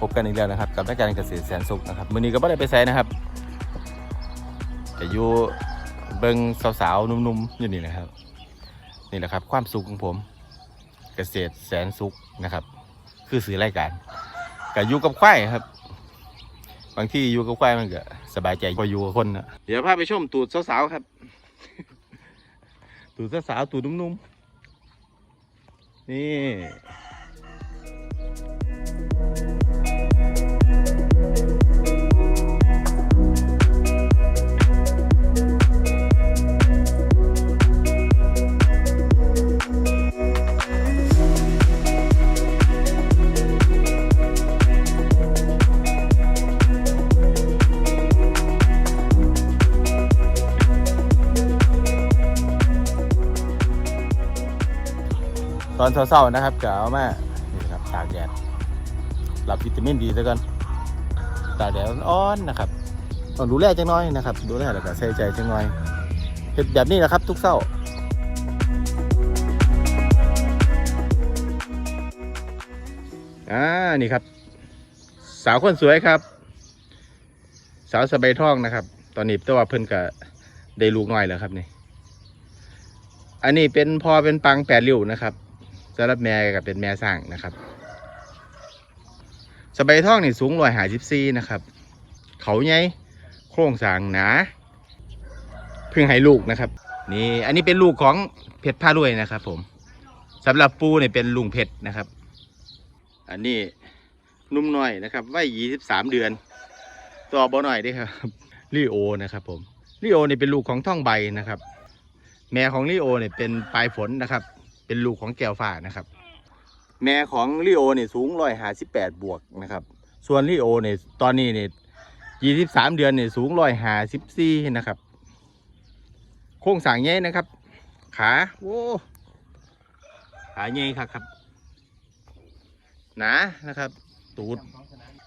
พบกันอีกแล้วนะครับ กับรายการเกษตรแสนสุขนะครับมื้อนี้ก็ไม่ได้ไปไสนะครับจะอยู่เบิ่งสาวๆนุ่มๆอยู่นี่นะครับ นี่แหละครับ ความสุขของผม เกษตรแสนสุขนะครับ คือสื่อรายการก็อยู่กับควายครับ บางที่อยู่กับควายมันก็สบายใจกว่าอยู่กับคนนะเดี๋ยวพาไปชมตูดสาวๆครับ ตูดสาวๆตูดนุ่มๆนี่ อนเช้าๆนะครับก็เอามานี่ครับตากแดดรับวิตามินดีซะก่อนตากแดดอ่อนๆนะครับต้องดูแลจังน้อยนะครับดูแลแล้วก็ใส่ใจจังน้อยเห็ดแบบนี้แหละครับ ทุกเช้าอ่านี่ครับ สาวคนสวยครับ สาวสบายท้องนะครับ ตอนนี้ต่ว่าเพิ่นก็ได้ลูกน้อยแล้วครับนี่ อันนี้เป็นพอเป็นปังแปดริ้วนะครับ สำหรับแม่กับเป็นแม่สร้างนะครับ สบายท่องนี่สูงร้อยหาสิบซีนะครับ เขาใหญ่โครงสร้างหนาเพิ่งให้ลูกนะครับ นี่อันนี้เป็นลูกของเพชรผ้ารวยนะครับ ผมสำหรับปูเนี่ยเป็นลุงเพชรนะครับ อันนี้นุ่มหน่อยนะครับวัยยี่สิบสามเดือนตัวบ่หน่อยด้ครับลีโอนะครับ ผมลีโอนี่เป็นลูกของท่องใบนะครับ แม่ของลีโอเนี่ยเป็นปลายฝนนะครับ เป็นลูกของแก้วฟ้านะครับ แม่ของลีโอเนี่ยสูงร้อยหาสิบแปดบวกนะครับ ส่วนลีโอเนี่ยตอนนี้เนี่ยยี่สิบสามเดือนเนี่ยสูงร้อยหาสิบสี่นะครับ โครงสางใหญ่นะครับ ขาโอ้ขาใหญ่ครับครับ หนานะครับ ตูด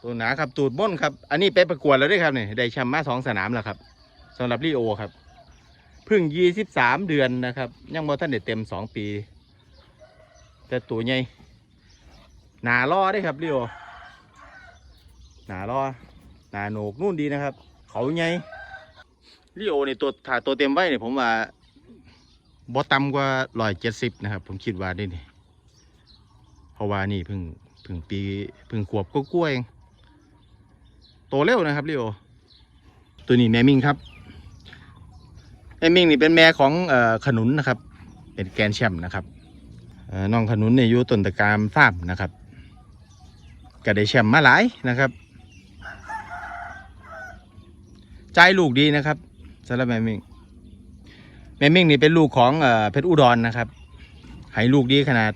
ตัวหนาครับตูดบ้นครับ อันนี้ไปประกวดแล้วด้วยครับเนี่ยได้แชมป์มาสองสนามแล้วครับสำหรับลีโอครับเพิ่งยี่สิบสามเดือนนะครับ ยังบ่ท่านได้เต็มสองปี แต่ตัวใหญ่หนาล่อได้ครับเรียวหนาล่อหนาโหนกนู่นดีนะครับ เขาใหญ่ลิโอนี่ตัวถ้าตัวเต็มไว้เนี่ยผมว่าบ่ต่ำกว่าร้อยเจ็ดสิบนะครับ ผมคิดว่าได้นี่เพราะว่านี่เพิ่งเพิ่งปีเพิ่งขวบก็กล้วยเองโตเร็วนะครับลิโอตัวนี้แม่มิงครับแม่มิงนี่เป็นแม่ของเอ่อขนุนนะครับ เป็นแกนแชมป์นะครับ น้องขนุนเนี่ยอยู่ต้นตะการฟาร์มนะครับก็ได้แชมป์มาหลายนะครับ ใจลูกดีนะครับสำหรับแม่มิงแม่มิงนี่เป็นลูกของเอเพชรอุดรนะครับให้ลูกดีขนาด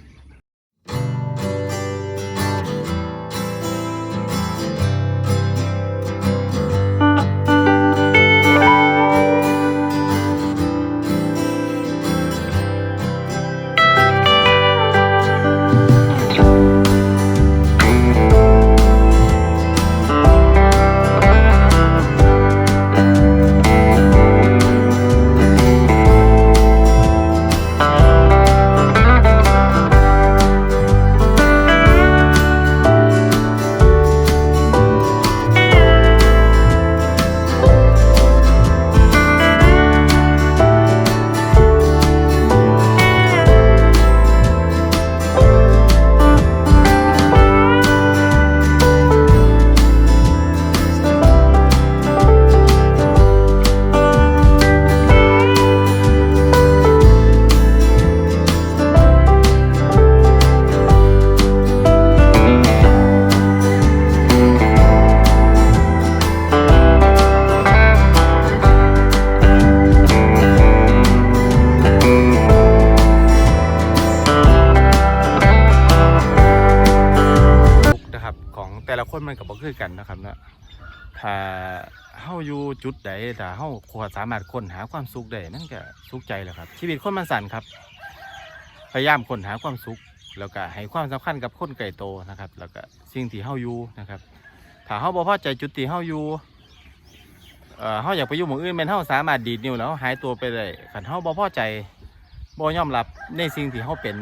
มันก็บ่คือกันนะครับเนาะถ้าเฮาอยู่จุดใดถ้าเฮาสามารถค้นหาความสุขได้นั่นก็สุขใจแหละครับ ชีวิตคนมันสั้นครับ พยายามค้นหาความสุข แล้วก็ให้ความสำคัญกับคนไกลโตนะครับ แล้วก็สิ่งที่เฮาอยู่นะครับ ถ้าเฮาบ่พอใจจุดที่เฮาอยู่เอ่อเฮาอยากไปอยู่หมู่อื่นแม่นเฮาสามารถดีดนิ้วแล้วหายตัวไปได้คันเฮาบ่พอใจบ่ยอมรับในสิ่งที่เฮาเป็น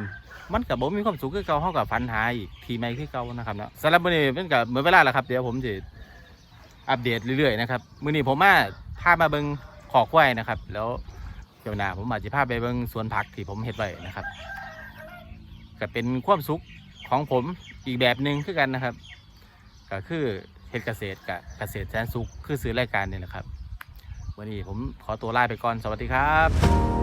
มันกับผมมีความสุขคือเก่าเฮากับฝันหาอีกทีใหม่คือเก่านะครับเนาะสำหรับมื้อนี้มันก็เหมือนเวลาแล้วครับ เดี๋ยวผมจะอัปเดตเรื่อยๆนะครับมื้อนี้ผมมาพามาเบิงขอกควายนะครับ แล้วเดี๋ยวหน้าผมอาจจะพาไปเบิงสวนผักที่ผมเฮ็ดไว้นะครับก็เป็นความสุขของผมอีกแบบหนึ่งคือกันนะครับ ก็คือเฮ็ดเกษตรกับเกษตรแสนสุขคือซื้อรายการนี่แหละครับวันนี้ผมขอตัวลาไปก่อนสวัสดีครับ